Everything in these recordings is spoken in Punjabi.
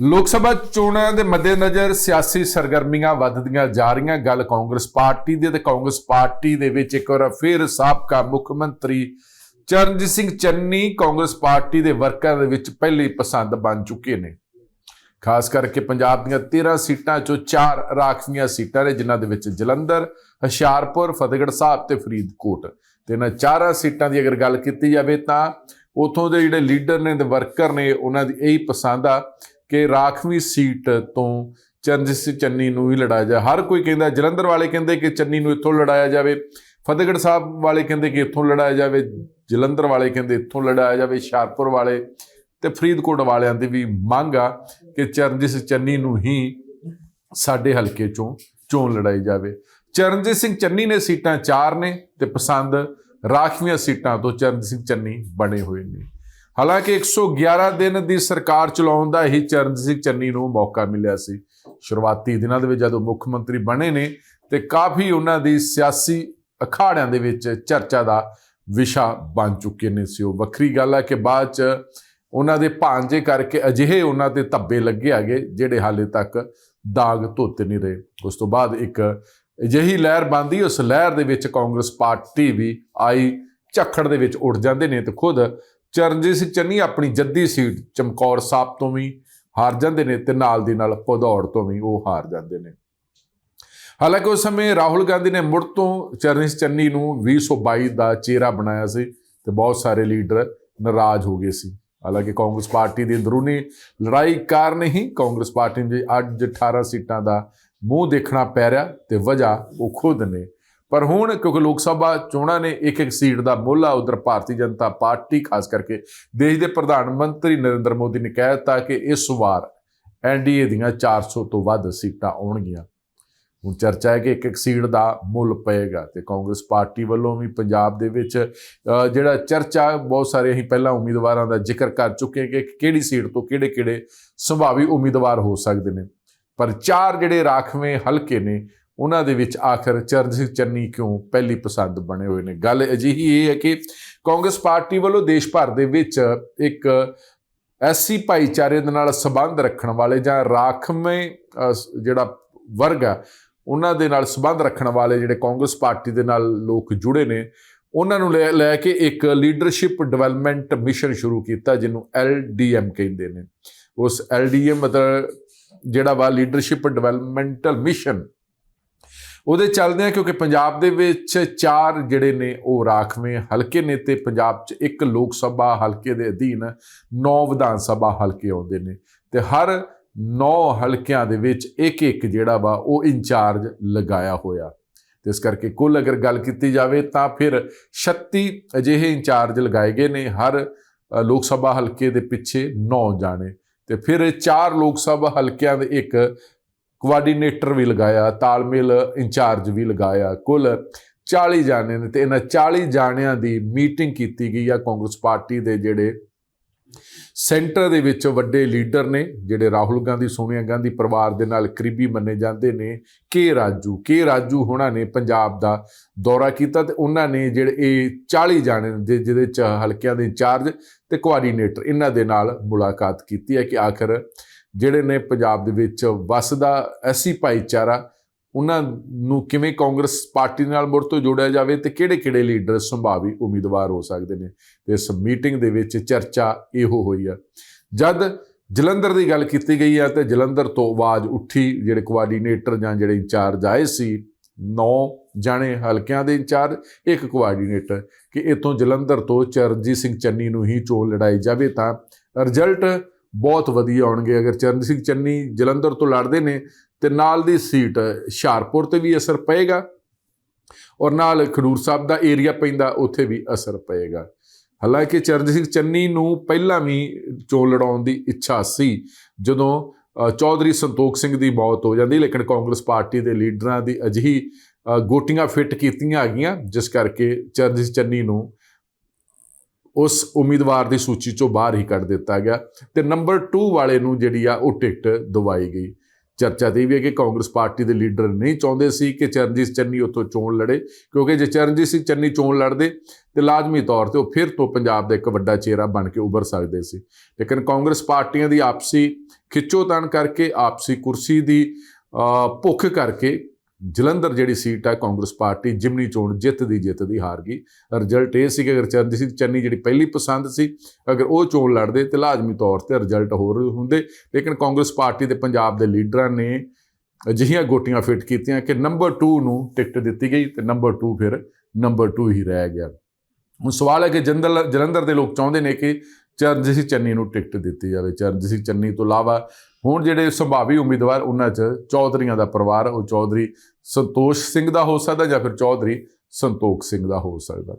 ਲੋਕ ਸਭਾ ਚੋਣਾਂ ਦੇ ਮੱਦੇਨਜ਼ਰ ਸਿਆਸੀ ਸਰਗਰਮੀਆਂ ਵੱਧਦੀਆਂ ਜਾ ਰਹੀਆਂ। ਗੱਲ ਕਾਂਗਰਸ ਪਾਰਟੀ ਦੀ ਤੇ ਕਾਂਗਰਸ ਪਾਰਟੀ ਦੇ ਵਿੱਚ ਇੱਕ ਵਾਰ ਫਿਰ ਸਾਬਕਾ ਮੁੱਖ ਮੰਤਰੀ ਚਰਨਜੀਤ ਸਿੰਘ ਚੰਨੀ ਕਾਂਗਰਸ ਪਾਰਟੀ ਦੇ ਵਰਕਰਾਂ ਦੇ ਵਿੱਚ ਪਹਿਲੀ ਪਸੰਦ ਬਣ ਚੁੱਕੇ ਨੇ। ਖਾਸ ਕਰਕੇ ਪੰਜਾਬ ਦੀਆਂ 13 ਸੀਟਾਂ ਚੋਂ 4 ਰਾਖਵੀਆਂ ਸੀਟਾਂ ਨੇ, ਜਿਨ੍ਹਾਂ ਦੇ ਵਿੱਚ ਜਲੰਧਰ, ਹੁਸ਼ਿਆਰਪੁਰ, ਫਤਿਹਗੜ੍ਹ ਸਾਹਿਬ ਤੇ ਫਰੀਦਕੋਟ। ਤੇ ਇਹਨਾਂ ਚਾਰਾਂ ਸੀਟਾਂ ਦੀ ਅਗਰ ਗੱਲ ਕੀਤੀ ਜਾਵੇ ਤਾਂ ਉਥੋਂ ਦੇ ਜਿਹੜੇ ਲੀਡਰ ਨੇ ਤੇ ਵਰਕਰ ਨੇ, ਉਹਨਾਂ ਦੀ ਇਹੀ ਪਸੰਦ ਆ ਕਿ ਰਾਖਵੀਂ ਸੀਟ ਤੋਂ ਚਰਨਜੀਤ ਸਿੰਘ ਚੰਨੀ ਨੂੰ ਹੀ ਲੜਾਇਆ ਜਾ ਹਰ ਕੋਈ ਕਹਿੰਦਾ, ਜਲੰਧਰ ਵਾਲੇ ਕਹਿੰਦੇ ਕਿ ਚੰਨੀ ਨੂੰ ਇੱਥੋਂ ਲੜਾਇਆ ਜਾਵੇ, ਫਤਿਹਗੜ੍ਹ ਸਾਹਿਬ ਵਾਲੇ ਕਹਿੰਦੇ ਕਿ ਇੱਥੋਂ ਲੜਾਇਆ ਜਾਵੇ, ਜਲੰਧਰ ਵਾਲੇ ਕਹਿੰਦੇ ਇੱਥੋਂ ਲੜਾਇਆ ਜਾਵੇ, ਹੁਸ਼ਿਆਰਪੁਰ ਵਾਲੇ ਤੇ ਫਰੀਦਕੋਟ ਵਾਲਿਆਂ ਦੀ ਵੀ ਮੰਗ ਆ ਕਿ ਚਰਨਜੀਤ ਸਿੰਘ ਚੰਨੀ ਨੂੰ ਹੀ ਸਾਡੇ ਹਲਕੇ ਚੋਂ ਚੋਣ ਲੜਾਈ ਜਾਵੇ। ਚਰਨਜੀਤ ਸਿੰਘ ਚੰਨੀ ਨੇ ਸੀਟਾਂ 4 ਨੇ ਤੇ ਪਸੰਦ ਰਾਖਵੀਆਂ ਸੀਟਾਂ ਤੋਂ ਚਰਨਜੀਤ ਸਿੰਘ ਚੰਨੀ ਬਣੇ ਹੋਏ ਨੇ। ਹਾਲਾਂਕਿ 111 ਦਿਨ ਦੀ ਸਰਕਾਰ ਚਲਾਉਣ ਦਾ ਹੀ ਚਰਨਜੀਤ ਸਿੰਘ ਚੰਨੀ ਨੂੰ ਮੌਕਾ ਮਿਲਿਆ ਸੀ। ਸ਼ੁਰੂਆਤੀ ਦਿਨਾਂ ਦੇ ਵਿੱਚ ਜਦੋਂ ਮੁੱਖ ਮੰਤਰੀ ਬਣੇ ਨੇ ਤੇ ਕਾਫੀ ਉਹਨਾਂ ਦੀ ਸਿਆਸੀ ਅਖਾੜਿਆਂ ਦੇ ਵਿੱਚ ਚਰਚਾ ਦਾ ਵਿਸ਼ਾ ਬਣ ਚੁੱਕੇ ਨੇ ਸੀ। ਉਹ ਵੱਖਰੀ ਗੱਲ ਹੈ ਕਿ ਬਾਅਦ ਚ ਉਹਨਾਂ ਦੇ ਭਾਂਜੇ ਕਰਕੇ ਅਜਿਹੇ ਉਹਨਾਂ ਤੇ ਧੱਬੇ ਲੱਗੇ ਹੈਗੇ, ਜਿਹੜੇ ਹਾਲੇ ਤੱਕ ਦਾਗ ਧੋਤੇ ਨਹੀਂ ਰਹੇ। ਉਸ ਤੋਂ ਬਾਅਦ ਇੱਕ ਅਜਿਹੀ ਲਹਿਰ ਬੰਦੀ ਉਸ ਲਹਿਰ ਦੇ ਵਿੱਚ ਕਾਂਗਰਸ ਪਾਰਟੀ ਵੀ ਆਈ, ਝੱਖੜ ਦੇ ਵਿੱਚ ਉੱਡ ਜਾਂਦੇ ਨੇ ਤੇ ਖੁਦ ਚਰਨਜੀਤ ਸਿੰਘ ਚੰਨੀ ਆਪਣੀ ਜੱਦੀ ਸੀਟ ਚਮਕੌਰ ਸਾਹਿਬ ਤੋਂ ਵੀ ਹਾਰ ਜਾਂਦੇ ਨੇ ਤੇ ਨਾਲ ਦੀ ਨਾਲ ਭਦੌੜ ਤੋਂ ਵੀ ਉਹ ਹਾਰ ਜਾਂਦੇ ਨੇ। ਹਾਲਾਂਕਿ ਉਸ ਸਮੇਂ ਰਾਹੁਲ ਗਾਂਧੀ ਨੇ ਮੁੜ ਤੋਂ ਚਰਨਜੀਤ ਚੰਨੀ ਨੂੰ 2022 ਦਾ ਚਿਹਰਾ ਬਣਾਇਆ ਸੀ ਤੇ ਬਹੁਤ ਸਾਰੇ ਲੀਡਰ ਨਾਰਾਜ਼ ਹੋ ਗਏ ਸੀ। ਹਾਲਾਂਕਿ ਕਾਂਗਰਸ ਪਾਰਟੀ ਦੀ ਅੰਦਰੂਨੀ ਲੜਾਈ ਕਾਰਨ ਹੀ ਕਾਂਗਰਸ ਪਾਰਟੀ ਨੂੰ ਅੱਜ 18 ਸੀਟਾਂ ਦਾ ਮੂੰਹ ਦੇਖਣਾ ਪੈ ਰਿਹਾ ਤੇ ਵਜ੍ਹਾ ਉਹ ਖੁਦ ਨੇ ਪਰ ਹੁਣ ਕਿਉਂਕਿ ਲੋਕ ਸਭਾ ਚੋਣਾਂ ਨੇ ਇੱਕ ਇੱਕ ਸੀਟ ਦਾ ਮੁੱਲ ਆ, ਉਧਰ ਭਾਰਤੀ ਜਨਤਾ ਪਾਰਟੀ, ਖਾਸ ਕਰਕੇ ਦੇਸ਼ ਦੇ ਪ੍ਰਧਾਨ ਮੰਤਰੀ ਨਰਿੰਦਰ ਮੋਦੀ ਨੇ ਕਹਿ ਦਿੱਤਾ ਕਿ ਇਸ ਵਾਰ ਐਨਡੀਏ ਦੀਆਂ 400 ਤੋਂ ਵੱਧ ਸੀਟਾਂ ਆਉਣਗੀਆਂ। ਹੁਣ ਚਰਚਾ ਹੈ ਕਿ ਇੱਕ ਇੱਕ ਸੀਟ ਦਾ ਮੁੱਲ ਪਏਗਾ ਤੇ ਕਾਂਗਰਸ ਪਾਰਟੀ ਵੱਲੋਂ ਵੀ ਪੰਜਾਬ ਦੇ ਵਿੱਚ ਜਿਹੜਾ ਚਰਚਾ, ਬਹੁਤ ਸਾਰੇ ਅਸੀਂ ਪਹਿਲਾਂ ਉਮੀਦਵਾਰਾਂ ਦਾ ਜ਼ਿਕਰ ਕਰ ਚੁੱਕੇ ਹਾਂ ਕਿ ਕਿਹੜੀ ਸੀਟ ਤੋਂ ਕਿਹੜੇ ਕਿਹੜੇ ਸੰਭਾਵੀ ਉਮੀਦਵਾਰ ਹੋ ਸਕਦੇ ਨੇ। ਪਰ ਚਾਰ ਜਿਹੜੇ ਰਾਖਵੇਂ ਹਲਕੇ ਨੇ ਉਹਨਾਂ ਦੇ ਵਿੱਚ ਆਖਰ ਚਰਨਜੀਤ ਚੰਨੀ ਕਿਉਂ ਪਹਿਲੀ ਪਸੰਦ ਬਣੇ ਹੋਏ ਨੇ? ਗੱਲ ਅਜਿਹੀ ਇਹ ਹੈ ਕਿ ਕਾਂਗਰਸ ਪਾਰਟੀ ਵੱਲੋਂ ਦੇਸ਼ ਭਰ ਦੇ ਵਿੱਚ ਇੱਕ ਐਸੀ ਭਾਈਚਾਰੇ ਦੇ ਨਾਲ ਸੰਬੰਧ ਰੱਖਣ ਵਾਲੇ ਜਾਂ ਰਾਖਵੇਂ ਜਿਹੜਾ ਵਰਗ ਆ, ਉਹਨਾਂ ਦੇ ਨਾਲ ਸੰਬੰਧ ਰੱਖਣ ਵਾਲੇ ਜਿਹੜੇ ਕਾਂਗਰਸ ਪਾਰਟੀ ਦੇ ਨਾਲ ਲੋਕ ਜੁੜੇ ਨੇ, ਉਹਨਾਂ ਨੂੰ ਲੈ ਲੈ ਕੇ ਇੱਕ ਲੀਡਰਸ਼ਿਪ ਡਿਵੈਲਪਮੈਂਟ ਮਿਸ਼ਨ ਸ਼ੁਰੂ ਕੀਤਾ ਜਿਹਨੂੰ ਐਲਡੀਐਮ ਕਹਿੰਦੇ ਨੇ। ਉਸ ਐਲਡੀਐਮ ਮਤਲਬ ਜਿਹੜਾ ਵਾ ਲੀਡਰਸ਼ਿਪ ਡਿਵੈਲਪਮੈਂਟਲ ਮਿਸ਼ਨ ਉਹਦੇ ਚੱਲਦੇ ਆ ਕਿਉਂਕਿ ਪੰਜਾਬ ਦੇ ਵਿੱਚ ਚਾਰ ਜਿਹੜੇ ਨੇ ਉਹ ਰਾਖਵੇਂ ਹਲਕੇ ਨੇ ਤੇ ਪੰਜਾਬ 'ਚ ਇੱਕ ਲੋਕ ਸਭਾ ਹਲਕੇ ਦੇ ਅਧੀਨ 9 ਵਿਧਾਨ ਸਭਾ ਹਲਕੇ ਆਉਂਦੇ ਨੇ ਤੇ ਹਰ 9 ਹਲਕਿਆਂ ਦੇ ਵਿੱਚ ਇੱਕ ਇੱਕ ਜਿਹੜਾ ਵਾ ਉਹ ਇੰਚਾਰਜ ਲਗਾਇਆ ਹੋਇਆ। ਤੇ ਇਸ ਕਰਕੇ ਕੁੱਲ ਅਗਰ ਗੱਲ ਕੀਤੀ ਜਾਵੇ ਤਾਂ ਫਿਰ 36 ਅਜਿਹੇ ਇੰਚਾਰਜ ਲਗਾਏ ਗਏ ਨੇ ਹਰ ਲੋਕ ਸਭਾ ਹਲਕੇ ਦੇ ਪਿੱਛੇ 9 ਜਾਣੇ ਤੇ ਫਿਰ ਚਾਰ ਲੋਕ ਸਭਾ ਹਲਕਿਆਂ ਦੇ ਇੱਕ ਕੋਆਰਡੀਨੇਟਰ ਵੀ ਲਗਾਇਆ, ਤਾਲਮੇਲ ਇੰਚਾਰਜ ਵੀ ਲਗਾਇਆ, ਕੁੱਲ 40 ਜਾਣੇ ਨੇ ਤੇ ਇਹਨਾਂ 40 ਜਾਣਿਆਂ ਦੀ ਮੀਟਿੰਗ ਕੀਤੀ ਗਈ ਆ ਕਾਂਗਰਸ ਪਾਰਟੀ ਦੇ ਜਿਹੜੇ ਸੈਂਟਰ ਦੇ ਵਿੱਚ ਵੱਡੇ ਲੀਡਰ ਨੇ, ਜਿਹੜੇ ਰਾਹੁਲ ਗਾਂਧੀ, ਸੋਨੀਆ ਗਾਂਧੀ ਪਰਿਵਾਰ ਦੇ ਨਾਲ ਕਰੀਬੀ ਮੰਨੇ ਜਾਂਦੇ ਨੇ, ਕੇ ਰਾਜੂ ਕੇ ਰਾਜੂ ਹੋਣਾ ਨੇ ਪੰਜਾਬ ਦਾ ਦੌਰਾ ਕੀਤਾ ਤੇ ਉਹਨਾਂ ਨੇ ਜਿਹੜੇ ਇਹ 40 ਜਾਣੇ ਨੇ ਜਿ- ਜਿਹਦੇ ਚ ਹਲਕਿਆਂ ਦੇ ਇੰਚਾਰਜ ਤੇ ਕੋਆਰਡੀਨੇਟਰ ਇਹਨਾਂ ਦੇ ਨਾਲ ਮੁਲਾਕਾਤ ਕੀਤੀ ਹੈ ਕਿ ਆਖਰ ਜਿਹੜੇ ਨੇ ਪੰਜਾਬ ਦੇ ਵਿੱਚ ਵਸਦਾ ਐਸੀ ਭਾਈਚਾਰਾ, ਉਹਨਾਂ ਨੂੰ ਕਿਵੇਂ ਕਾਂਗਰਸ ਪਾਰਟੀ ਨਾਲ ਮੁੜ ਤੋਂ ਜੋੜਿਆ ਜਾਵੇ ਤੇ ਕਿਹੜੇ-ਕਿਹੜੇ ਲੀਡਰ ਸੰਭਾਵੀ ਉਮੀਦਵਾਰ ਹੋ ਸਕਦੇ ਨੇ? ਤੇ ਇਸ ਮੀਟਿੰਗ ਦੇ ਵਿੱਚ ਚਰਚਾ ਇਹੋ ਹੋਈ ਆ। ਜਦ ਜਲੰਧਰ ਦੀ ਗੱਲ ਕੀਤੀ ਗਈ ਆ ਤੇ ਜਲੰਧਰ ਤੋਂ ਆਵਾਜ਼ ਉੱਠੀ, ਜਿਹੜੇ ਕੋਆਰਡੀਨੇਟਰ ਜਾਂ ਜਿਹੜੇ ਇੰਚਾਰਜ ਆਏ ਸੀ 9 ਜਾਣੇ ਹਲਕਿਆਂ ਦੇ ਇੰਚਾਰਜ, ਇੱਕ ਕੋਆਰਡੀਨੇਟਰ ਕਿ ਇਥੋਂ ਜਲੰਧਰ ਤੋਂ ਚਰਨਜੀਤ ਸਿੰਘ ਚੰਨੀ ਨੂੰ ਹੀ ਚੋਣ ਲੜਾਈ ਜਾਵੇ ਤਾਂ ਰਿਜ਼ਲਟ ਬਹੁਤ ਵਧੀਆ ਆਉਣਗੇ ਅਗਰ ਚਰਨਜੀਤ ਸਿੰਘ ਚੰਨੀ ਜਲੰਧਰ ਤੋਂ ਲੜਦੇ ਨੇ ਤੇ ਨਾਲ ਦੀ ਸੀਟ ਹੁਸ਼ਿਆਰਪੁਰ ਤੇ ਵੀ ਅਸਰ ਪਏਗਾ ਔਰ ਨਾਲ ਖਡੂਰ ਸਾਹਿਬ ਦਾ ਏਰੀਆ ਪੈਂਦਾ ਉੱਥੇ ਵੀ ਅਸਰ ਪਏਗਾ। ਹਾਲਾਂਕਿ ਚਰਨਜੀਤ ਸਿੰਘ ਚੰਨੀ ਨੂੰ ਪਹਿਲਾਂ ਵੀ ਚੋਣ ਲੜਾਉਣ ਦੀ ਇੱਛਾ ਸੀ ਜਦੋਂ ਅ, ਚੌਧਰੀ ਸੰਤੋਖ ਸਿੰਘ ਦੀ ਮੌਤ ਹੋ ਜਾਂਦੀ ਲੇਕਿਨ ਕਾਂਗਰਸ ਪਾਰਟੀ ਦੇ ਲੀਡਰਾਂ ਦੀ ਅਜਿਹੀ ਗੋਟੀਆਂ ਫਿੱਟ ਕੀਤੀਆਂ ਹੈਗੀਆਂ ਜਿਸ ਕਰਕੇ ਚਰਨਜੀਤ ਚੰਨੀ ਨੂੰ ਉਸ ਉਮੀਦਵਾਰ ਦੀ ਸੂਚੀ ਚੋਂ ਬਾਹਰ ਹੀ ਕੱਢ ਦਿੱਤਾ ਗਿਆ ਤੇ ਨੰਬਰ 2 ਵਾਲੇ ਨੂੰ ਜਿਹੜੀ ਆ ਉਹ ਟਿਕਟ ਦਵਾਈ ਗਈ। ਚਰਚਾ ਤੇ ਇਹ ਵੀ ਹੈ ਕਿ ਕਾਂਗਰਸ ਪਾਰਟੀ ਦੇ ਲੀਡਰ ਨਹੀਂ ਚਾਹੁੰਦੇ ਸੀ ਕਿ ਚਰਨਜੀਤ ਚੰਨੀ ਉੱਥੋਂ ਚੋਣ ਲੜੇ, ਕਿਉਂਕਿ ਜੇ ਚਰਨਜੀਤ ਸਿੰਘ ਚੰਨੀ ਚੋਣ ਲੜਦੇ ਤੇ ਲਾਜ਼ਮੀ ਤੌਰ ਤੇ ਉਹ ਫਿਰ ਤੋਂ ਪੰਜਾਬ ਦਾ ਇੱਕ ਵੱਡਾ ਚਿਹਰਾ ਬਣ ਕੇ ਉੱਭਰ ਸਕਦੇ ਸੀ। ਲੇਕਿਨ ਕਾਂਗਰਸ ਪਾਰਟੀਆਂ ਦੀ ਆਪਸੀ ਖਿੱਚੋਤਾਣ ਕਰਕੇ, ਆਪਸੀ ਕੁਰਸੀ ਦੀ ਭੁੱਖ ਕਰਕੇ ਜਲੰਧਰ ਜਿਹੜੀ ਸੀਟ ਆ ਕਾਂਗਰਸ ਪਾਰਟੀ ਜਿਮਨੀ ਚੋਣ ਜਿੱਤ ਦੀ ਜਿੱਤ ਦੀ ਹਾਰ ਗਈ। ਰਿਜ਼ਲਟ ਇਹ ਸੀ ਕਿ ਅਗਰ ਚਰਨਜੀਤ ਸਿੰਘ ਚੰਨੀ ਜਿਹੜੀ ਪਹਿਲੀ ਪਸੰਦ ਸੀ, ਅਗਰ ਉਹ ਚੋਣ ਲੜਦੇ ਤੇ ਲਾਜ਼ਮੀ ਤੌਰ ਤੇ ਰਿਜ਼ਲਟ ਹੋਰ ਹੁੰਦੇ। ਲੇਕਿਨ ਕਾਂਗਰਸ ਪਾਰਟੀ ਦੇ ਪੰਜਾਬ ਦੇ ਲੀਡਰਾਂ ਨੇ ਅਜਿਹੀਆਂ ਗੋਟੀਆਂ ਫਿੱਟ ਕੀਤੀਆਂ ਕਿ ਨੰਬਰ 2 ਨੂੰ ਟਿਕਟ ਦਿੱਤੀ ਗਈ ਤੇ ਨੰਬਰ 2 ਫਿਰ ਨੰਬਰ 2 ਹੀ ਰਹਿ ਗਿਆ। ਹੁਣ ਸਵਾਲ ਹੈ ਕਿ ਜੰਦਲ ਜਲੰਧਰ ਦੇ ਲੋਕ ਚਾਹੁੰਦੇ ਨੇ ਕਿ ਚਰਨਜੀਤ ਸਿੰਘ ਚੰਨੀ ਨੂੰ ਟਿਕਟ ਦਿੱਤੀ ਜਾਵੇ ਚਰਨਜੀਤ ਸਿੰਘ ਚੰਨੀ ਤੋਂ ਇਲਾਵਾ ਹੁਣ ਜਿਹੜੇ ਸੰਭਾਵੀ ਉਮੀਦਵਾਰ ਉਹਨਾਂ 'ਚ ਚੌਧਰੀਆਂ ਦਾ ਪਰਿਵਾਰ, ਉਹ ਚੌਧਰੀ ਸੰਤੋਸ਼ ਸਿੰਘ ਦਾ ਹੋ ਸਕਦਾ ਜਾਂ ਫਿਰ ਚੌਧਰੀ ਸੰਤੋਖ ਸਿੰਘ ਦਾ ਹੋ ਸਕਦਾ।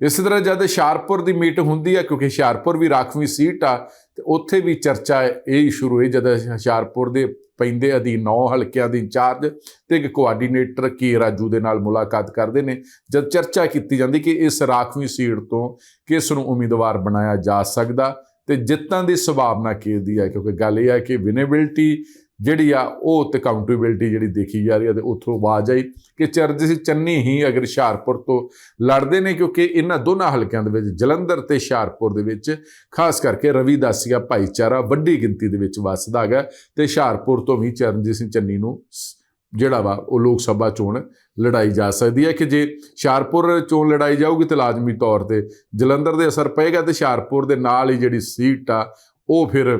ਇਸੇ ਤਰ੍ਹਾਂ ਜਦ ਹੁਸ਼ਿਆਰਪੁਰ ਦੀ ਮੀਟ ਹੁੰਦੀ ਹੈ, ਕਿਉਂਕਿ ਹੁਸ਼ਿਆਰਪੁਰ ਵੀ ਰਾਖਵੀਂ ਸੀਟ ਆ ਤੇ ਉੱਥੇ ਵੀ ਚਰਚਾ ਇਹ ਸ਼ੁਰੂ ਹੋਈ ਜਦ ਹੁਸ਼ਿਆਰਪੁਰ ਦੇ ਪੈਂਦੇ ਅਧੀਨ ਨੌ ਹਲਕਿਆਂ ਦੀ ਇੰਚਾਰਜ ਤੇ ਇੱਕ ਕੋਆਰਡੀਨੇਟਰ ਕੇ ਰਾਜੂ ਦੇ ਨਾਲ ਮੁਲਾਕਾਤ ਕਰਦੇ ਨੇ। ਜਦ ਚਰਚਾ ਕੀਤੀ ਜਾਂਦੀ ਕਿ ਇਸ ਰਾਖਵੀਂ ਸੀਟ ਤੋਂ ਕਿਸ ਨੂੰ ਉਮੀਦਵਾਰ ਬਣਾਇਆ ਜਾ ਸਕਦਾ ਤੇ ਜਿੱਤਾਂ ਦੀ ਸੰਭਾਵਨਾ ਕਿਹਦੀ ਹੈ? ਕਿਉਂਕਿ ਗੱਲ ਇਹ ਹੈ ਕਿ ਵਿਨੇਬਿਲਟੀ ਜਿਹੜੀ ਆ ਉਹ ਤੇ ਕਾਊਂਟੇਬਿਲਟੀ ਜਿਹੜੀ ਦੇਖੀ ਜਾ ਰਹੀ ਹੈ ਤੇ ਉੱਥੋਂ ਆਵਾਜ਼ ਆਈ ਕਿ ਚਰਨਜੀਤ ਸਿੰਘ ਚੰਨੀ ਹੀ ਅਗਰ ਹੁਸ਼ਿਆਰਪੁਰ ਤੋਂ ਲੜਦੇ ਨੇ ਕਿਉਂਕਿ ਇਹਨਾਂ ਦੋਨਾਂ ਹਲਕਿਆਂ ਦੇ ਵਿੱਚ, ਜਲੰਧਰ ਤੇ ਹੁਸ਼ਿਆਰਪੁਰ ਦੇ ਵਿੱਚ, ਖਾਸ ਕਰਕੇ ਰਵੀਦਾਸੀਆ ਭਾਈਚਾਰਾ ਵੱਡੀ ਗਿਣਤੀ ਦੇ ਵਿੱਚ ਵੱਸਦਾ ਹੈਗਾ ਤੇ ਹੁਸ਼ਿਆਰਪੁਰ ਤੋਂ ਵੀ ਚਰਨਜੀਤ ਸਿੰਘ ਚੰਨੀ ਨੂੰ ਸ- ਜਿਹੜਾ ਵਾ ਉਹ ਲੋਕ ਸਭਾ ਚੋਣ ਲੜਾਈ ਜਾ ਸਕਦੀ ਹੈ ਕਿ ਜੇ ਹੁਸ਼ਿਆਰਪੁਰ ਚੋਣ ਲੜਾਈ ਜਾਊਗੀ ਤੇ ਲਾਜ਼ਮੀ ਤੌਰ ਤੇ ਜਲੰਧਰ ਦੇ ਅਸਰ ਪਏਗਾ ਤੇ ਹੁਸ਼ਿਆਰਪੁਰ ਦੇ ਨਾਲ ਹੀ ਜਿਹੜੀ ਸੀਟ ਆ ਉਹ ਫਿਰ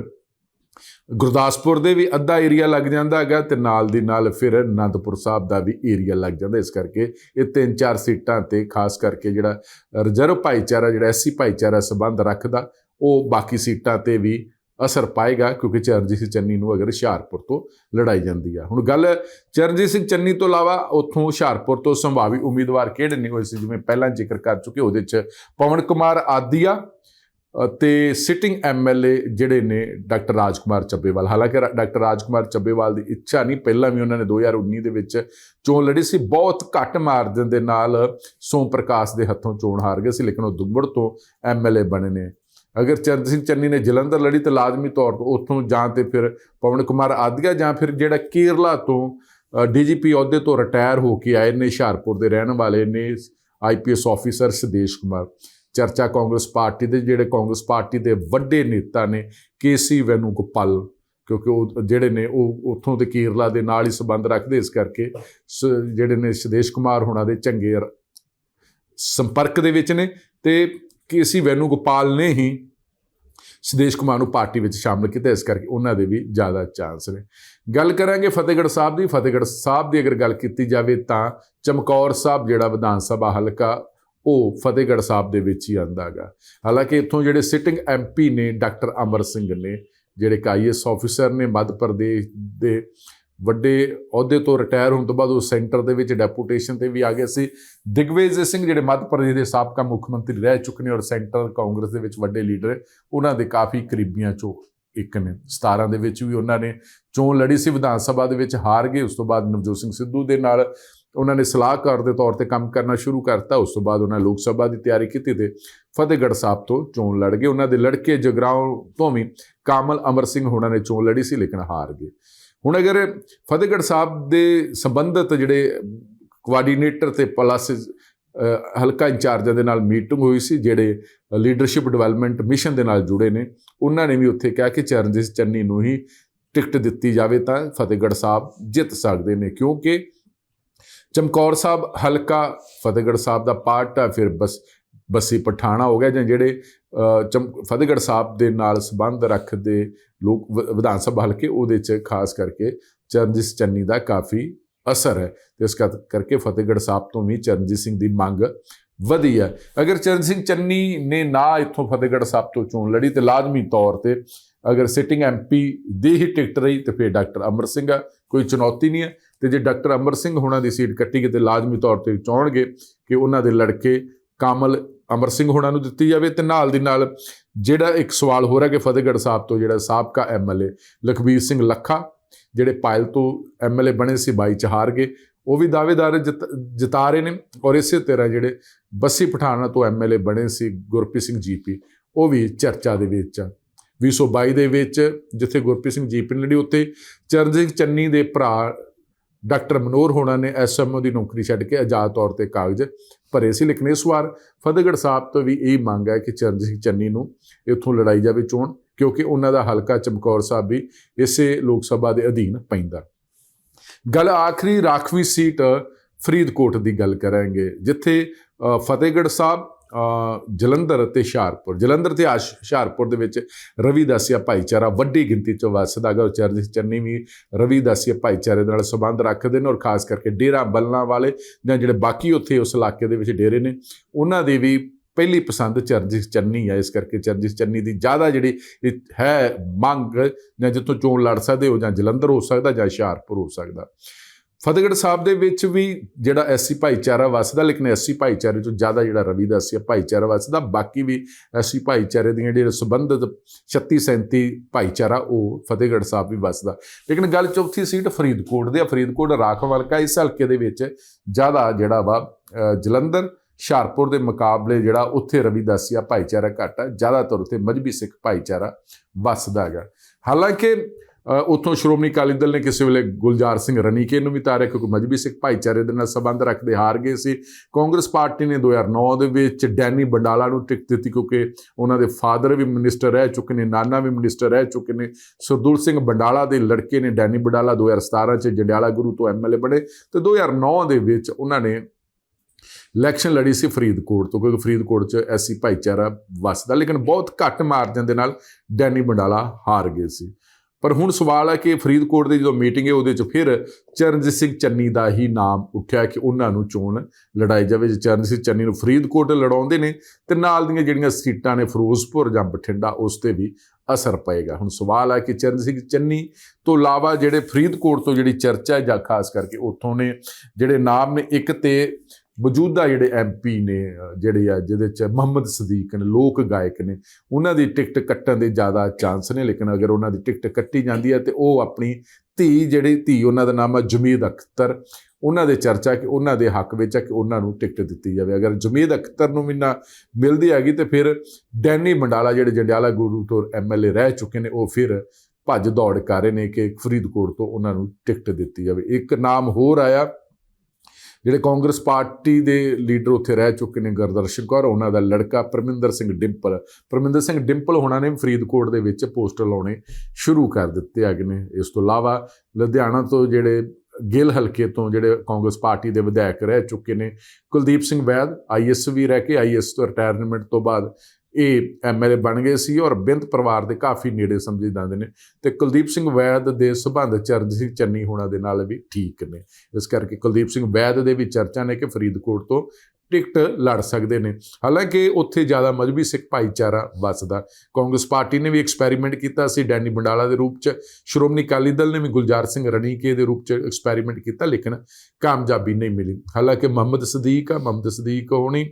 ਗੁਰਦਾਸਪੁਰ ਦੇ ਵੀ ਅੱਧਾ ਏਰੀਆ ਲੱਗ ਜਾਂਦਾ ਹੈਗਾ ਤੇ ਨਾਲ ਦੀ ਨਾਲ ਫਿਰ ਅਨੰਦਪੁਰ ਸਾਹਿਬ ਦਾ ਵੀ ਏਰੀਆ ਲੱਗ ਜਾਂਦਾ। ਇਸ ਕਰਕੇ ਇਹ ਤਿੰਨ ਚਾਰ ਸੀਟਾਂ ਤੇ ਖਾਸ ਕਰਕੇ ਜਿਹੜਾ ਰਿਜ਼ਰਵ ਭਾਈਚਾਰਾ ਜਿਹੜਾ ਐਸਸੀ ਭਾਈਚਾਰਾ ਸੰਬੰਧ ਰੱਖਦਾ ਉਹ ਬਾਕੀ ਸੀਟਾਂ ਤੇ ਵੀ ਅਸਰ ਪਾਏਗਾ ਕਿਉਂਕਿ ਚਰਨਜੀਤ ਸਿੰਘ ਚੰਨੀ ਨੂੰ ਅਗਰ ਹੁਸ਼ਿਆਰਪੁਰ ਤੋਂ ਲੜਾਈ ਜਾਂਦੀ ਆ। ਹੁਣ ਗੱਲ ਚਰਨਜੀਤ ਸਿੰਘ ਚੰਨੀ ਤੋਂ ਇਲਾਵਾ ਉੱਥੋਂ ਹੁਸ਼ਿਆਰਪੁਰ ਤੋਂ ਸੰਭਾਵੀ ਉਮੀਦਵਾਰ ਕਿਹੜੇ ਨੇ ਹੋਏ ਸੀ? ਜਿਵੇਂ ਪਹਿਲਾਂ ਜ਼ਿਕਰ ਕਰ ਚੁੱਕੇ ਉਹਦੇ ਚ ਪਵਨ ਕੁਮਾਰ ਆਦੀਆ ਅ, ਤੇ ਸਿਟਿੰਗ ਐਮਐਲਏ ਜਿਹੜੇ ਨੇ ਡਾਕਟਰ ਰਾਜਕੁਮਾਰ ਚੱਬੇਵਾਲ, ਹਾਲਾਂਕਿ ਰਾ- ਡਾਕਟਰ ਰਾਜਕੁਮਾਰ ਚੱਬੇਵਾਲ ਦੀ ਇੱਛਾ ਨਹੀਂ, ਪਹਿਲਾਂ ਵੀ ਉਹਨਾਂ ਨੇ 2019 ਦੇ ਵਿੱਚ ਚੋਣ ਲੜੀ ਸੀ, ਬਹੁਤ ਘੱਟ ਮਾਰਜਨ ਦੇ ਨਾਲ ਸੋਮ ਪ੍ਰਕਾਸ਼ ਦੇ ਹੱਥੋਂ ਚੋਣ ਹਾਰ ਗਏ ਸੀ, ਲੇਕਿਨ ਉਹ ਦੁੱਬੜ ਤੋਂ ਐਮਐਲਏ ਬਣੇ ਨੇ। ਅਗਰ ਚਰਨ ਸਿੰਘ ਚੰਨੀ ਨੇ ਜਲੰਧਰ ਲੜੀ ਤਾਂ ਲਾਜ਼ਮੀ ਤੌਰ ਤੇ ਉੱਥੋਂ ਜਾਂ ਤੇ ਫਿਰ ਪਵਨ ਕੁਮਾਰ ਆਦਿਆ ਜਾਂ ਫਿਰ ਜਿਹੜਾ ਕੇਰਲਾ ਤੋਂ ਡੀਜੀਪੀ ਅਹੁਦੇ ਤੋਂ ਰਿਟਾਇਰ ਹੋ ਕੇ ਆਏ ਨੇ, ਹੁਸ਼ਿਆਰਪੁਰ ਦੇ ਰਹਿਣ ਵਾਲੇ ਨੇ ਆਈਪੀਐਸ ਆਫੀਸਰ ਸਦੇਸ਼ ਕੁਮਾਰ। ਚਰਚਾ ਕਾਂਗਰਸ ਪਾਰਟੀ ਦੇ ਜਿਹੜੇ ਕਾਂਗਰਸ ਪਾਰਟੀ ਦੇ ਵੱਡੇ ਨੇਤਾ ਨੇ, ਕੇਸੀ ਵੈਨੂਗੋਪਾਲ, ਕਿਉਂਕਿ ਉਹ ਜਿਹੜੇ ਨੇ ਉਹ ਉੱਥੋਂ ਦੇ ਕੇਰਲਾ ਦੇ ਨਾਲ ਹੀ ਸੰਬੰਧ ਰੱਖਦੇ ਇਸ ਕਰਕੇ, ਸ- ਜਿਹੜੇ ਨੇ ਸਦੇਸ਼ ਕੁਮਾਰ ਹੋਣਾ ਦੇ ਚੰਗੇ ਸੰਪਰਕ ਦੇ ਵਿੱਚ ਨੇ ਤੇ ਕੇਸੀ ਵੈਨੂਗੋਪਾਲ ਨੇ ਹੀ ਸੁਦੇਸ਼ ਕੁਮਾਰ ਨੂੰ ਪਾਰਟੀ ਵਿੱਚ ਸ਼ਾਮਲ ਕੀਤਾ, ਇਸ ਕਰਕੇ ਉਹਨਾਂ ਦੇ ਵੀ ਜ਼ਿਆਦਾ ਚਾਂਸ ਨੇ। ਗੱਲ ਕਰਾਂਗੇ ਫਤਿਹਗੜ੍ਹ ਸਾਹਿਬ ਦੀ, ਫਤਿਹਗੜ੍ਹ ਸਾਹਿਬ ਦੀ ਅਗਰ ਗੱਲ ਕੀਤੀ ਜਾਵੇ ਤਾਂ ਚਮਕੌਰ ਸਾਹਿਬ ਜਿਹੜਾ ਵਿਧਾਨ ਸਭਾ ਹਲਕਾ ਉਹ ਫਤਿਹਗੜ੍ਹ ਸਾਹਿਬ ਦੇ ਵਿੱਚ ਹੀ ਆਂਦਾ ਹੈਗਾ। ਹਾਲਾਂਕਿ ਇੱਥੋਂ ਜਿਹੜੇ ਸਿਟਿੰਗ ਐਮਪੀ ਨੇ ਡਾਕਟਰ ਅਮਰ ਸਿੰਘ ਨੇ, ਜਿਹੜੇ ਆਈਐਸ ਆਫੀਸਰ ਨੇ ਮੱਧ ਪ੍ਰਦੇਸ਼ ਦੇ ਵੱਡੇ ਅਹੁਦੇ ਤੋਂ ਰਿਟਾਇਰ ਹੋਣ ਤੋਂ ਬਾਅਦ ਉਹ ਸੈਂਟਰ ਦੇ ਵਿੱਚ ਡੈਪੂਟੇਸ਼ਨ ਤੇ ਵੀ ਆ ਗਏ ਸੀ। ਦਿਗਵਿਜੇ ਸਿੰਘ ਜਿਹੜੇ ਮੱਧ ਪ੍ਰਦੇਸ਼ ਦੇ ਸਾਬਕਾ ਮੁੱਖ ਮੰਤਰੀ ਰਹਿ ਚੁੱਕੇ ਨੇ ਔਰ ਸੈਂਟਰ ਕਾਂਗਰਸ ਦੇ ਵਿੱਚ ਵੱਡੇ ਲੀਡਰ ਉਹਨਾਂ ਦੇ ਕਾਫੀ ਕਰੀਬੀਆਂ ਚੋਂ ਇੱਕ ਨੇ 17 ਦੇ ਵਿੱਚ ਵੀ ਉਹਨਾਂ ਨੇ। ਚੋਣ ਲੜੀ ਸੀ, ਵਿਧਾਨ ਸਭਾ ਦੇ ਵਿੱਚ ਹਾਰ ਗਏ, ਉਸ ਤੋਂ ਬਾਅਦ ਨਵਜੋਤ ਸਿੰਘ ਸਿੱਧੂ ਦੇ ਨਾਲ ਉਹਨਾਂ ਨੇ ਸਲਾਹਕਾਰ ਦੇ ਤੌਰ ਤੇ ਕੰਮ ਕਰਨਾ ਸ਼ੁਰੂ ਕਰਤਾ। ਉਸ ਤੋਂ ਬਾਅਦ ਉਹਨਾਂ ਲੋਕ ਸਭਾ ਦੀ ਤਿਆਰੀ ਕੀਤੀ ਤੇ ਫਤਿਹਗੜ੍ਹ ਸਾਹਿਬ ਤੋਂ ਚੋਣ ਲੜ ਗਏ। ਉਹਨਾਂ ਦੇ ਲੜਕੇ ਜਗਰਾਉਂ ਤੋਂ ਵੀ ਕਾਮਲ ਅਮਰ ਸਿੰਘ ਹੋਣਾ ਨੇ ਚੋਣ ਲੜੀ ਸੀ, ਲੇਕਿਨ ਹਾਰ ਗਏ। ਹੁਣ ਅਗਰ ਫਤਿਹਗੜ੍ਹ ਸਾਹਿਬ ਦੇ ਸੰਬੰਧਤ ਜਿਹੜੇ ਕੋਆਰਡੀਨੇਟਰ ਤੇ ਪਲੱਸ ਹਲਕਾ ਇੰਚਾਰਜਾਂ ਦੇ ਨਾਲ ਮੀਟਿੰਗ ਹੋਈ ਸੀ, ਜਿਹੜੇ ਲੀਡਰਸ਼ਿਪ ਡਿਵੈਲਪਮੈਂਟ ਮਿਸ਼ਨ ਦੇ ਨਾਲ ਜੁੜੇ ਨੇ, ਉਹਨਾਂ ਨੇ ਵੀ ਉੱਥੇ ਕਿਹਾ ਕਿ ਚਰਨਜੀਤ ਚੰਨੀ ਨੂੰ ਹੀ ਟਿਕਟ ਦਿੱਤੀ ਜਾਵੇ ਤਾਂ ਫਤਿਹਗੜ੍ਹ ਸਾਹਿਬ ਜਿੱਤ ਸਕਦੇ ਨੇ, ਕਿਉਂਕਿ ਚਮਕੌਰ ਸਾਹਿਬ, ਹਲਕਾ ਫਤਿਹਗੜ੍ਹ ਸਾਹਿਬ ਦਾ ਪਾਰਟ ਆ, ਫਿਰ ਬਸ, ਬਸੀ ਪਠਾਣਾ ਹੋ ਗਿਆ ਜਾਂ ਜਿਹੜੇ ਚਮ, ਫਤਿਹਗੜ੍ਹ ਸਾਹਿਬ ਦੇ ਨਾਲ ਸੰਬੰਧ ਰੱਖਦੇ ਲੋਕ ਵਿਧਾਨ ਸਭਾ ਹਲਕੇ, ਉਹਦੇ 'ਚ ਖਾਸ ਕਰਕੇ ਚਰਨਜੀਤ ਚੰਨੀ ਦਾ ਕਾਫੀ ਅਸਰ ਹੈ। ਤੇ ਇਸ ਕਰ- ਕਰਕੇ ਫਤਿਹਗੜ੍ਹ ਸਾਹਿਬ ਤੋਂ ਵੀ ਚਰਨਜੀਤ ਸਿੰਘ ਦੀ ਮੰਗ ਵਧੀ ਹੈ। ਅਗਰ ਚਰਨ ਸਿੰਘ ਚੰਨੀ ਨੇ ਨਾ ਇੱਥੋਂ ਫਤਿਹਗੜ੍ਹ ਸਾਹਿਬ ਤੋਂ ਚੋਣ ਲੜੀ, ਤੇ ਲਾਜ਼ਮੀ ਤੌਰ ਤੇ ਅਗਰ ਸਿਟਿੰਗ ਐਮਪੀ ਦੀ ਹੀ ਟਿਕਟ ਰਹੀ, ਤੇ ਫਿਰ ਡਾਕਟਰ ਅਮਰ ਸਿੰਘ ਆ, ਕੋਈ ਚੁਣੌਤੀ ਨਹੀਂ ਹੈ। ਤੇ ਜੇ ਡਾਕਟਰ ਅਮਰ ਸਿੰਘ ਹੋਣਾ ਦੀ ਸੀਟ ਕੱਟੀ ਗਈ ਤੇ ਲਾਜ਼ਮੀ ਤੌਰ ਤੇ ਚਾਹਣਗੇ ਕਿ ਉਹਨਾਂ ਦੇ ਲੜਕੇ ਕਾਮਲ ਅਮਰ ਸਿੰਘ ਹੋਣਾ ਨੂੰ ਦਿੱਤੀ ਜਾਵੇ ਤੇ ਨਾਲ ਦੀ ਨਾਲ ਜਿਹੜਾ ਇੱਕ ਸਵਾਲ ਹੋ ਰਿਹਾ ਕਿ ਫਤਿਹਗੜ੍ਹ ਸਾਹਿਬ ਤੋਂ ਜਿਹੜਾ ਸਾਬਕਾ ਐਮਐਲਏ ਲਖਬੀਰ ਸਿੰਘ ਲੱਖਾ, ਜਿਹੜੇ ਪਾਇਲ ਤੋਂ ਐਮਐਲਏ ਬਣੇ ਸੀ, ਬਾਈ ਚ ਗਏ, ਉਹ ਵੀ ਦਾਅਵੇਦਾਰ ਜਿਤ- ਜਿਤਾ ਰਹੇ ਨੇ ਔਰ ਇਸੇ ਤਰ੍ਹਾਂ ਜਿਹੜੇ ਬੱਸੀ ਪਠਾਣਾ ਤੋਂ ਐਮਐਲਏ ਬਣੇ ਸੀ ਗੁਰਪ੍ਰੀਤ ਸਿੰਘ ਜੀਪੀ ਉਹ ਵੀ ਚਰਚਾ ਦੇ ਵਿੱਚ ਆ। 2022 ਦੇ ਵਿੱਚ ਜਿੱਥੇ ਗੁਰਪ੍ਰੀਤ ਸਿੰਘ ਜੀਪੀ ਨੇ ਲੜੀ, ਉੱਥੇ ਚਰਨਜੀਤ ਚੰਨੀ ਦੇ ਭਰਾ ਡਾਕਟਰ ਮਨੋਰ ਹੋਣਾ ਨੇ ਐਸਐਮਓ ਦੀ ਨੌਕਰੀ ਛੱਡ ਕੇ ਆਜ਼ਾਦ ਤੌਰ ਤੇ ਕਾਗਜ਼ ਭਰੇ ਸੀ ਲੇਕਿਨ ਇਸ ਵਾਰ। ਫਤਿਹਗੜ੍ਹ ਸਾਹਿਬ ਤੋਂ ਵੀ ਇਹ ਮੰਗ ਹੈ ਕਿ ਚਰਨਜੀਤ ਸਿੰਘ ਚੰਨੀ ਨੂੰ ਇੱਥੋਂ ਲੜਾਈ ਜਾਵੇ ਚੋਣ ਕਿਉਂਕਿ ਉਹਨਾਂ ਦਾ ਹਲਕਾ ਚਮਕੌਰ ਸਾਹਿਬ ਵੀ ਇਸੇ ਲੋਕ ਸਭਾ ਦੇ ਅਧੀਨ ਪੈਂਦਾ। ਗੱਲ ਆਖਰੀ ਰਾਖਵੀਂ ਸੀਟ ਫਰੀਦਕੋਟ ਦੀ ਗੱਲ ਕਰਾਂਗੇ, ਜਿੱਥੇ ਫਤਿਹਗੜ੍ਹ ਸਾਹਿਬ ਜਲੰਧਰ ਅਤੇ ਹੁਸ਼ਿਆਰਪੁਰ, ਜਲੰਧਰ ਤੇ ਆਸ਼- ਹੁਸ਼ਿਆਰਪੁਰ ਦੇ ਵਿੱਚ ਰਵੀਦਾਸੀਆ ਭਾਈਚਾਰਾ ਵੱਡੀ ਗਿਣਤੀ ਚ ਵਸਦਾ ਗਾ ਚਰਨਜੀਤ ਚੰਨੀ ਵੀ ਰਵੀਦਾਸੀਆ ਭਾਈਚਾਰੇ ਦੇ ਨਾਲ ਸੰਬੰਧ ਰੱਖਦੇ ਨੇ ਔਰ ਖਾਸ ਕਰਕੇ ਡੇਰਾ ਬੱਲਾਂ ਵਾਲੇ ਜਾਂ ਜਿਹੜੇ ਬਾਕੀ ਉੱਥੇ ਉਸ ਇਲਾਕੇ ਦੇ ਵਿੱਚ ਡੇਰੇ ਨੇ, ਉਹਨਾਂ ਦੀ ਵੀ ਪਹਿਲੀ ਪਸੰਦ ਚਰਨਜੀਤ ਚੰਨੀ ਹੈ ਇਸ ਕਰਕੇ ਚਰਨਜੀਤ ਚੰਨੀ ਦੀ ਜ਼ਿਆਦਾ ਜਿਹੜੀ ਹੈ ਮੰਗ ਜਾਂ ਜਿੱਥੋਂ ਚੋਣ ਲੜ ਸਕਦੇ ਹੋ ਜਾਂ ਜਲੰਧਰ ਹੋ ਸਕਦਾ ਜਾਂ ਹੁਸ਼ਿਆਰਪੁਰ ਹੋ ਸਕਦਾ। ਫਤਿਹਗੜ੍ਹ ਸਾਹਿਬ ਦੇ ਵਿੱਚ ਵੀ ਜਿਹੜਾ ਐਸਸੀ ਭਾਈਚਾਰਾ ਵਸਦਾ, ਲੇਕਿਨ ਐਸਸੀ ਭਾਈਚਾਰੇ ਤੋਂ ਜ਼ਿਆਦਾ ਜਿਹੜਾ ਰਵੀਦਾਸੀਆ ਭਾਈਚਾਰਾ ਵਸਦਾ, ਬਾਕੀ ਵੀ ਐਸਸੀ ਭਾਈਚਾਰੇ ਦੀਆਂ ਜਿਹੜੇ ਸੰਬੰਧਿਤ 36 37 ਭਾਈਚਾਰਾ, ਉਹ ਫਤਿਹਗੜ੍ਹ ਸਾਹਿਬ ਵੀ ਵਸਦਾ। ਲੇਕਿਨ ਗੱਲ ਚੌਥੀ ਸੀਟ ਫਰੀਦਕੋਟ ਦੀ ਆ। ਫਰੀਦਕੋਟ ਰਾਖਵਾਲਕਾ ਇਸ ਹਲਕੇ ਦੇ ਵਿੱਚ ਜ਼ਿਆਦਾ ਜਿਹੜਾ ਵਾ ਜਲੰਧਰ, ਹੁਸ਼ਿਆਰਪੁਰ ਦੇ ਮੁਕਾਬਲੇ ਜਿਹੜਾ ਉੱਥੇ ਰਵੀਦਾਸੀਆ ਭਾਈਚਾਰਾ ਘੱਟ ਆ। ਜ਼ਿਆਦਾਤਰ ਉੱਥੇ ਮਜਬੀ ਸਿੱਖ ਭਾਈਚਾਰਾ ਵਸਦਾ ਹੈਗਾ। ਹਾਲਾਂਕਿ ਉੱਥੋਂ ਸ਼੍ਰੋਮਣੀ ਅਕਾਲੀ ਦਲ ਨੇ ਕਿਸੇ ਵੇਲੇ ਗੁਲਜ਼ਾਰ ਸਿੰਘ ਰਣੀਕੇ ਨੂੰ ਵੀ ਤਾਰਿਆ ਕਿਉਂਕਿ ਮਜਬੀ ਸਿੱਖ ਭਾਈਚਾਰੇ ਦੇ ਨਾਲ ਸੰਬੰਧ ਰੱਖਦੇ ਹਾਰ ਗਏ ਸੀ। ਕਾਂਗਰਸ ਪਾਰਟੀ ਨੇ 2009 ਦੇ ਵਿੱਚ ਡੈਨੀ ਬੰਡਾਲਾ ਨੂੰ ਟਿਕਟ ਦਿੱਤੀ ਕਿਉਂਕਿ ਉਹਨਾਂ ਦੇ ਫਾਦਰ ਵੀ ਮਿਨਿਸਟਰ ਰਹਿ ਚੁੱਕੇ ਨੇ, ਨਾਨਾ ਵੀ ਮਿਨਿਸਟਰ ਰਹਿ ਚੁੱਕੇ ਨੇ। ਸਰਦੂਲ ਸਿੰਘ ਬੰਡਾਲਾ ਦੇ ਲੜਕੇ ਨੇ ਡੈਨੀ ਬੰਡਾਲਾ 2017 ਚ ਜੰਡਿਆਲਾ ਗੁਰੂ ਤੋਂ ਐਮਐਲਏ ਬਣੇ ਤੇ 2009 ਦੇ ਵਿੱਚ ਉਹਨਾਂ ਨੇ ਇਲੈਕਸ਼ਨ ਲੜੀ ਸੀ ਫਰੀਦਕੋਟ ਤੋਂ ਕਿਉਂਕਿ ਫਰੀਦਕੋਟ 'ਚ ਐਸੀ ਭਾਈਚਾਰਾ ਵਸਦਾ, ਲੇਕਿਨ ਬਹੁਤ ਘੱਟ ਮਾਰਜਨ ਦੇ ਨਾਲ ਡੈਨੀ ਬੰਡਾਲਾ ਹਾਰ ਗਏ ਸੀ। ਪਰ ਹੁਣ ਸਵਾਲ ਹੈ ਕਿ ਫਰੀਦਕੋਟ ਦੀ ਜਦੋਂ ਮੀਟਿੰਗ ਹੈ, ਉਹਦੇ 'ਚ ਫਿਰ ਚਰਨਜੀਤ ਸਿੰਘ ਚੰਨੀ ਦਾ ਹੀ ਨਾਮ ਉੱਠਿਆ ਕਿ ਉਹਨਾਂ ਨੂੰ ਚੋਣ ਲੜਾਈ ਜਾਵੇ। ਜੇ ਚਰਨਜੀਤ ਸਿੰਘ ਚੰਨੀ ਨੂੰ ਫਰੀਦਕੋਟ ਲੜਾਉਂਦੇ ਨੇ, ਤੇ ਨਾਲ ਦੀਆਂ ਜਿਹੜੀਆਂ ਸੀਟਾਂ ਨੇ ਫਿਰੋਜ਼ਪੁਰ ਜਾਂ ਬਠਿੰਡਾ, ਉਸ ਤੇ ਵੀ ਅਸਰ ਪਏਗਾ। ਹੁਣ ਸਵਾਲ ਹੈ ਕਿ ਚਰਨਜੀਤ ਸਿੰਘ ਚੰਨੀ ਤੋਂ ਇਲਾਵਾ ਜਿਹੜੇ ਫਰੀਦਕੋਟ ਤੋਂ ਜਿਹੜੀ ਚਰਚਾ ਹੈ, ਜਾਂ ਖਾਸ ਕਰਕੇ ਉੱਥੋਂ ਨੇ ਜਿਹੜੇ ਨਾਮ ਨੇ, ਇੱਕ ਤੇ ਮੌਜੂਦਾ ਜਿਹੜੇ ਐਮਪੀ ਨੇ ਜਿਹੜੇ ਆ, ਜਿਹਦੇ ਚ ਮੁਹੰਮਦ ਸਦੀਕ ਨੇ, ਲੋਕ ਗਾਇਕ ਨੇ, ਉਹਨਾਂ ਦੀ ਟਿਕਟ ਕੱਟਣ ਦੇ ਜ਼ਿਆਦਾ ਚਾਂਸ ਨੇ, ਲੇਕਿਨ ਅਗਰ ਉਹਨਾਂ ਦੀ ਟਿਕਟ ਕੱਟੀ ਜਾਂਦੀ ਹੈ ਤੇ ਉਹ ਆਪਣੀ ਧੀ, ਜਿਹੜੀ ਧੀ ਉਹਨਾਂ ਦਾ ਨਾਮ ਹੈ ਜਮੀਦ ਅਖਤਰ, ਉਹਨਾਂ ਦੇ ਚਰਚਾ ਕਿ ਉਹਨਾਂ ਦੇ ਹੱਕ ਵਿੱਚ ਹੈ ਕਿ ਉਹਨਾਂ ਨੂੰ ਟਿਕਟ ਦਿੱਤੀ ਜਾਵੇ। ਅਗਰ ਜਮੀਦ ਅਖਤਰ ਨੂੰ ਵੀ ਨਾ ਮਿਲਦੀ ਹੈਗੀ ਤੇ ਫਿਰ ਡੈਨੀ ਮੰਡਾਲਾ, ਜਿਹੜੇ ਜੰਡਿਆਲਾ ਗੁਰੂ ਤੋਂ ਐਮਐਲਏ ਰਹਿ ਚੁੱਕੇ ਨੇ, ਉਹ ਫਿਰ ਭੱਜ ਦੌੜ ਕਰ ਰਹੇ ਨੇ ਕਿ ਫਰੀਦਕੋਟ ਤੋਂ ਉਹਨਾਂ ਨੂੰ ਟਿਕਟ ਦਿੱਤੀ ਜਾਵੇ। ਇੱਕ ਨਾਮ ਹੋਰ ਆਇਆ ਜਿਹੜੇ ਕਾਂਗਰਸ ਪਾਰਟੀ ਦੇ ਲੀਡਰ ਉੱਥੇ ਰਹਿ ਚੁੱਕੇ ਨੇ ਗੁਰਦਰਸ਼ਨ ਕੌਰ, ਉਹਨਾਂ ਦਾ ਲੜਕਾ ਪਰਮਿੰਦਰ ਸਿੰਘ ਡਿੰਪਲ। ਪਰਮਿੰਦਰ ਸਿੰਘ ਡਿੰਪਲ ਹੋਣਾ ਨੇ ਫਰੀਦਕੋਟ ਦੇ ਵਿੱਚ ਪੋਸਟਰ ਲਾਉਣੇ ਸ਼ੁਰੂ ਕਰ ਦਿੱਤੇ ਹੈਗੇ ਨੇ। ਇਸ ਤੋਂ ਇਲਾਵਾ ਲੁਧਿਆਣਾ ਤੋਂ ਜਿਹੜੇ ਗਿੱਲ ਹਲਕੇ ਤੋਂ ਜਿਹੜੇ ਕਾਂਗਰਸ ਪਾਰਟੀ ਦੇ ਵਿਧਾਇਕ ਰਹਿ ਚੁੱਕੇ ਨੇ, ਕੁਲਦੀਪ ਸਿੰਘ ਵੈਦ ਆਈਐਸ ਵੀ ਰਹਿ ਕੇ ਆਈਐਸ ਤੋਂ ਰਿਟਾਇਰਮੈਂਟ ਤੋਂ ਬਾਅਦ ਇਹ ਐਮਐਲਏ ਬਣ ਗਏ ਸੀ ਔਰ ਬਿੰਦ ਪਰਿਵਾਰ ਦੇ ਕਾਫੀ ਨੇੜੇ ਸਮਝੇ ਜਾਂਦੇ ਨੇ ਤੇ ਕੁਲਦੀਪ ਸਿੰਘ ਵੈਦ ਦੇ ਸਬੰਧ ਚਰਨਜੀਤ ਸਿੰਘ ਚੰਨੀ ਹੋਣਾ ਦੇ ਨਾਲ ਵੀ ਠੀਕ ਨੇ। ਇਸ ਕਰਕੇ ਕੁਲਦੀਪ ਸਿੰਘ ਵੈਦ ਦੇ ਵੀ ਚਰਚਾ ਨੇ ਕਿ ਫਰੀਦਕੋਟ ਤੋਂ ਟਿਕਟ ਲੜ ਸਕਦੇ ਨੇ। ਹਾਲਾਂਕਿ ਉੱਥੇ ਜ਼ਿਆਦਾ ਮਜਬੀ ਸਿੱਖ ਭਾਈਚਾਰਾ ਵੱਸਦਾ। ਕਾਂਗਰਸ ਪਾਰਟੀ ਨੇ ਵੀ ਐਕਸਪੈਰੀਮੈਂਟ ਕੀਤਾ ਸੀ ਡੈਨੀ ਬੰਡਾਲਾ ਦੇ ਰੂਪ 'ਚ, ਸ਼੍ਰੋਮਣੀ ਅਕਾਲੀ ਦਲ ਨੇ ਵੀ ਗੁਲਜ਼ਾਰ ਸਿੰਘ ਰਣੀਕੇ ਦੇ ਰੂਪ 'ਚ ਐਕਸਪੈਰੀਮੈਂਟ ਕੀਤਾ, ਲੇਕਿਨ ਕਾਮਯਾਬੀ ਨਹੀਂ ਮਿਲੀ। ਹਾਲਾਂਕਿ ਮੁਹੰਮਦ ਸਦੀਕ ਆ, ਮੁਹੰਮਦ ਸਦੀਕ ਹੋਣੀ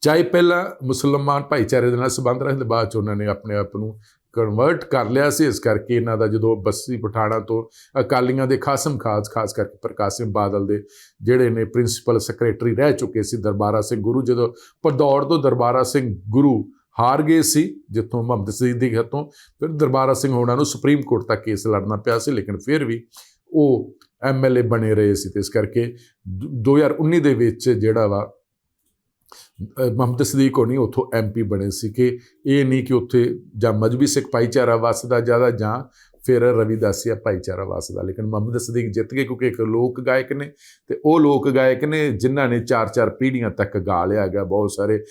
ਚਾਹੇ ਪਹਿਲਾਂ ਮੁਸਲਮਾਨ ਭਾਈਚਾਰੇ ਦੇ ਨਾਲ ਸੰਬੰਧ ਰੱਖਦੇ ਬਾਅਦ ਚ ਉਹਨਾਂ ਨੇ ਆਪਣੇ ਆਪ ਨੂੰ ਕਨਵਰਟ ਕਰ ਲਿਆ ਸੀ। ਇਸ ਕਰਕੇ ਇਹਨਾਂ ਦਾ ਜਦੋਂ ਬੱਸੀ ਪਠਾਣਾ ਤੋਂ ਅਕਾਲੀਆਂ ਦੇ ਖਾਸਮ ਖਾਸ ਖਾਸ ਕਰਕੇ ਪ੍ਰਕਾਸ਼ ਸਿੰਘ ਬਾਦਲ ਦੇ ਜਿਹੜੇ ਨੇ ਪ੍ਰਿੰਸੀਪਲ ਸੈਕਟਰੀ ਰਹਿ ਚੁੱਕੇ ਸੀ ਦਰਬਾਰਾ ਸਿੰਘ ਗੁਰੂ, ਜਦੋਂ ਪਦੌੜ ਤੋਂ ਦਰਬਾਰਾ ਸਿੰਘ ਗੁਰੂ ਹਾਰ ਗਏ ਸੀ, ਜਿੱਥੋਂ ਮੁਹੰਮਦ ਸਦੀਕ ਦੇ ਹੱਥੋਂ ਫਿਰ ਦਰਬਾਰਾ ਸਿੰਘ ਹੋਣਾ ਨੂੰ ਸੁਪਰੀਮ ਕੋਰਟ ਤੱਕ ਕੇਸ ਲੜਨਾ ਪਿਆ ਸੀ, ਲੇਕਿਨ ਫਿਰ ਵੀ ਉਹ ਐਮਐਲਏ ਬਣੇ ਰਹੇ ਸੀ। ਤੇ ਇਸ ਕਰਕੇ ਦ- 2019 ਦੇ ਵਿੱਚ ਜਿਹੜਾ ਵਾ ਮੁਹੰਮਦ ਸਦੀਕ ਹੋਣੀ ਉੱਥੋਂ ਐਮਪੀ ਬਣੇ ਸੀ ਕਿ ਇਹ ਨਹੀਂ ਕਿ ਉੱਥੇ ਜਾਂ ਮਜਬੀ ਸਿੱਖ ਭਾਈਚਾਰਾ ਵਸਦਾ ਜ਼ਿਆਦਾ ਜਾਂ ਫਿਰ ਰਵੀਦਾਸੀਆ ਭਾਈਚਾਰਾ ਵਸਦਾ। ਲੇਕਿਨ ਮੁਹੰਮਦ ਸਦੀਕ ਜਿੱਤ ਗਏ ਕਿਉਂਕਿ ਇੱਕ ਲੋਕ ਗਾਇਕ ਨੇ ਤੇ ਉਹ ਲੋਕ ਗਾਇਕ ਨੇ ਜਿਨ੍ਹਾਂ ਨੇ ਚਾਰ ਚਾਰ ਪੀੜ੍ਹੀਆਂ ਤੱਕ ਗਾ ਲਿਆ ਹੈਗਾ। ਬਹੁਤ ਸਾਰੇ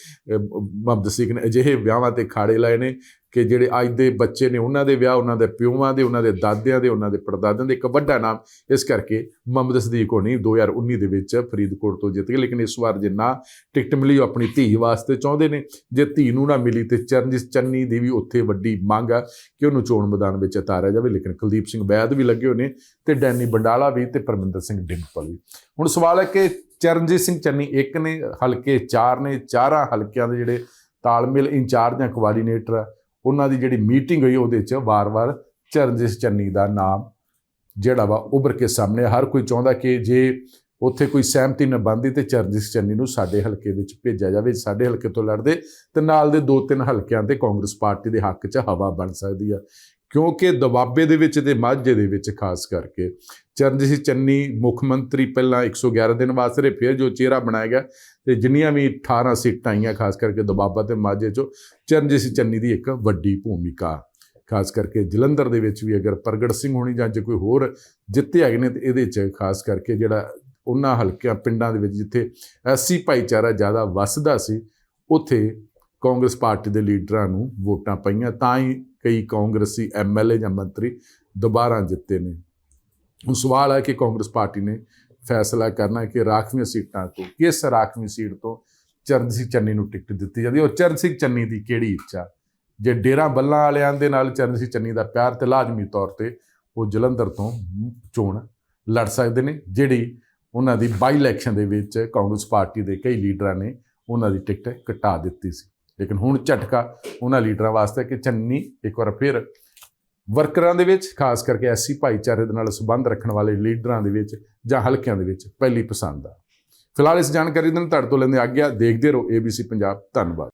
ਮੁਹੰਮਦ ਸਦੀਕ ਨੇ ਅਜਿਹੇ ਵਿਆਹਾਂ ਤੇ ਖਾੜੇ ਲਾਏ ਨੇ ਕਿ ਜਿਹੜੇ ਅੱਜ ਦੇ ਬੱਚੇ ਨੇ ਉਹਨਾਂ ਦੇ ਵਿਆਹ, ਉਹਨਾਂ ਦੇ ਪਿਓਾਂ ਦੇ, ਉਹਨਾਂ ਦੇ ਦਾਦਿਆਂ ਦੇ, ਉਹਨਾਂ ਦੇ ਪੜਦਾਦਿਆਂ ਦੇ ਇੱਕ ਵੱਡਾ ਨਾਮ, ਇਸ ਕਰਕੇ ਮੁਹੰਮਦ ਸਦੀਕ ਹੋਣੀ 2019 ਦੇ ਵਿੱਚ ਫਰੀਦਕੋਟ ਤੋਂ ਜਿੱਤ ਗਏ ਲੇਕਿਨ ਇਸ ਵਾਰ ਜੇ ਨਾ ਟਿਕਟ ਮਿਲੀ, ਉਹ ਆਪਣੀ ਧੀ ਵਾਸਤੇ ਚਾਹੁੰਦੇ ਨੇ। ਜੇ ਧੀ ਨੂੰ ਨਾ ਮਿਲੀ ਤੇ ਚਰਨਜੀਤ ਚੰਨੀ ਦੀ ਵੀ ਉੱਥੇ ਵੱਡੀ ਮੰਗ ਆ ਕਿ ਉਹਨੂੰ ਚੋਣ ਮੈਦਾਨ ਵਿੱਚ ਉਤਾਰਿਆ ਜਾਵੇ। ਲੇਕਿਨ ਕੁਲਦੀਪ ਸਿੰਘ ਵੈਦ ਵੀ ਲੱਗੇ ਹੋਏ ਨੇ ਤੇ ਡੈਨੀ ਬੰਡਾਲਾ ਵੀ ਤੇ ਪਰਮਿੰਦਰ ਸਿੰਘ ਡਿੰਪਲ ਵੀ। ਹੁਣ ਸਵਾਲ ਹੈ ਕਿ ਚਰਨਜੀਤ ਸਿੰਘ ਚੰਨੀ ਇੱਕ ਨੇ, ਹਲਕੇ ਚਾਰ ਨੇ, ਚਾਰਾਂ ਹਲਕਿਆਂ ਦੇ ਜਿਹੜੇ ਤਾਲਮੇਲ ਇੰਚਾਰਜ ਜਾਂ ਕੋਆਰਡੀਨੇਟਰ ਉਹਨਾਂ ਦੀ ਜਿਹੜੀ ਮੀਟਿੰਗ ਹੋਈ ਉਹਦੇ 'ਚ ਵਾਰ-ਵਾਰ ਚਰਨਜੀਤ ਚੰਨੀ ਦਾ ਨਾਮ ਜਿਹੜਾ ਵਾ ਉੱਭਰ ਕੇ ਸਾਹਮਣੇ ਹਰ ਕੋਈ ਚਾਹੁੰਦਾ ਕਿ ਜੇ ਉੱਥੇ ਕੋਈ ਸਹਿਮਤੀ ਨਾ ਬੰਦੀ ਤੇ ਚਰਨਜੀਤ ਚੰਨੀ ਨੂੰ ਸਾਡੇ ਹਲਕੇ ਵਿੱਚ ਭੇਜਿਆ ਜਾਵੇ ਸਾਡੇ ਹਲਕੇ ਤੋਂ ਲੜਦੇ ਤੇ ਨਾਲ ਦੇ ਦੋ ਤਿੰਨ ਹਲਕਿਆਂ ਤੇ ਕਾਂਗਰਸ ਪਾਰਟੀ ਦੇ ਹੱਕ 'ਚ ਹਵਾ ਬਣ ਸਕਦੀ ਆ। ਕਿਉਂਕਿ ਦਬਾਬੇ ਦੇ ਵਿੱਚ ਤੇ ਮਾਝੇ ਦੇ ਵਿੱਚ ਖਾਸ ਕਰਕੇ ਚਰਨਜੀਤ ਚੰਨੀ ਮੁੱਖ ਮੰਤਰੀ ਪਹਿਲਾਂ 111 ਦਿਨ ਵਾਸਤੇ ਰਹੇ, ਫਿਰ ਜੋ ਚਿਹਰਾ ਬਣਾਇਆ ਗਿਆ ਤੇ ਜਿੰਨੀਆਂ ਵੀ 18 ਸੀਟਾਂ ਆਈਆਂ, ਖਾਸ ਕਰਕੇ ਦਬਾਬਾ ਤੇ ਮਾਝੇ ਚੋਂ, ਚਰਨਜੀਤ ਸਿੰਘ ਚੰਨੀ ਦੀ ਇੱਕ ਵੱਡੀ ਭੂਮਿਕਾ। ਖਾਸ ਕਰਕੇ ਜਲੰਧਰ ਦੇ ਵਿੱਚ ਵੀ ਅਗਰ ਪ੍ਰਗਟ ਸਿੰਘ ਹੋਣੀ ਜਾਂ ਜੇ ਕੋਈ ਹੋਰ ਜਿੱਤੇ ਹੈਗੇ ਨੇ, ਤੇ ਇਹਦੇ 'ਚ ਖਾਸ ਕਰਕੇ ਜਿਹੜਾ ਉਹਨਾਂ ਹਲਕਿਆਂ, ਪਿੰਡਾਂ ਦੇ ਵਿੱਚ ਜਿੱਥੇ ਐਸੀ ਭਾਈਚਾਰਾ ਜ਼ਿਆਦਾ ਵੱਸਦਾ ਸੀ, ਉੱਥੇ ਕਾਂਗਰਸ ਪਾਰਟੀ ਦੇ ਲੀਡਰਾਂ ਨੂੰ ਵੋਟਾਂ ਪਈਆਂ, ਤਾਂ ਹੀ ਕਈ ਕਾਂਗਰਸੀ ਐਮਐਲਏ ਜਾਂ ਮੰਤਰੀ ਦੁਬਾਰਾ ਜਿੱਤੇ ਨੇ। ਹੁਣ ਸਵਾਲ ਹੈ ਕਿ ਕਾਂਗਰਸ ਪਾਰਟੀ ਨੇ ਫੈਸਲਾ ਕਰਨਾ ਕਿ ਰਾਖਵੀਆਂ ਸੀਟਾਂ ਤੋਂ, ਕਿਸ ਰਾਖਵੀਂ ਸੀਟ ਤੋਂ ਚਰਨ ਸਿੰਘ ਚੰਨੀ ਨੂੰ ਟਿਕਟ ਦਿੱਤੀ ਜਾਂਦੀ ਔਰ ਚਰਨ ਸਿੰਘ ਚੰਨੀ ਦੀ ਕਿਹੜੀ ਇੱਛਾ? ਜੇ ਡੇਰਾ ਬੱਲਾਂ ਵਾਲਿਆਂ ਦੇ ਨਾਲ ਚਰਨ ਸਿੰਘ ਚੰਨੀ ਦਾ ਪਿਆਰ ਤੇ ਲਾਜ਼ਮੀ ਤੌਰ ਤੇ ਉਹ ਜਲੰਧਰ ਤੋਂ ਚੋਣ ਲੜ ਸਕਦੇ ਨੇ, ਜਿਹੜੀ ਉਹਨਾਂ ਦੀ ਬਾਈ ਇਲੈਕਸ਼ਨ ਦੇ ਵਿੱਚ ਕਾਂਗਰਸ ਪਾਰਟੀ ਦੇ ਕਈ ਲੀਡਰਾਂ ਨੇ ਉਹਨਾਂ ਦੀ ਟਿਕਟ ਘਟਾ ਦਿੱਤੀ ਸੀ। ਲੇਕਿਨ ਹੁਣ ਝਟਕਾ ਉਹਨਾਂ ਲੀਡਰਾਂ ਵਾਸਤੇ ਕਿ ਚੰਨੀ ਇੱਕ ਵਾਰ ਫਿਰ ਵਰਕਰਾਂ ਦੇ ਵਿੱਚ, ਖਾਸ ਕਰਕੇ ਐਸੀ ਭਾਈਚਾਰੇ ਦੇ ਨਾਲ ਸੰਬੰਧ ਰੱਖਣ ਵਾਲੇ ਲੀਡਰਾਂ ਦੇ ਵਿੱਚ ਜਾਂ ਹਲਕਿਆਂ ਦੇ ਵਿੱਚ ਪਹਿਲੀ ਪਸੰਦ ਆ। ਫਿਲਹਾਲ ਇਸ ਜਾਣਕਾਰੀ ਦੇ ਨਾਲ ਤੁਹਾਡੇ ਤੋਂ ਲੈਂਦੇ ਆਗਿਆ, ਦੇਖਦੇ ਰਹੋ ABC ਪੰਜਾਬ, ਧੰਨਵਾਦ।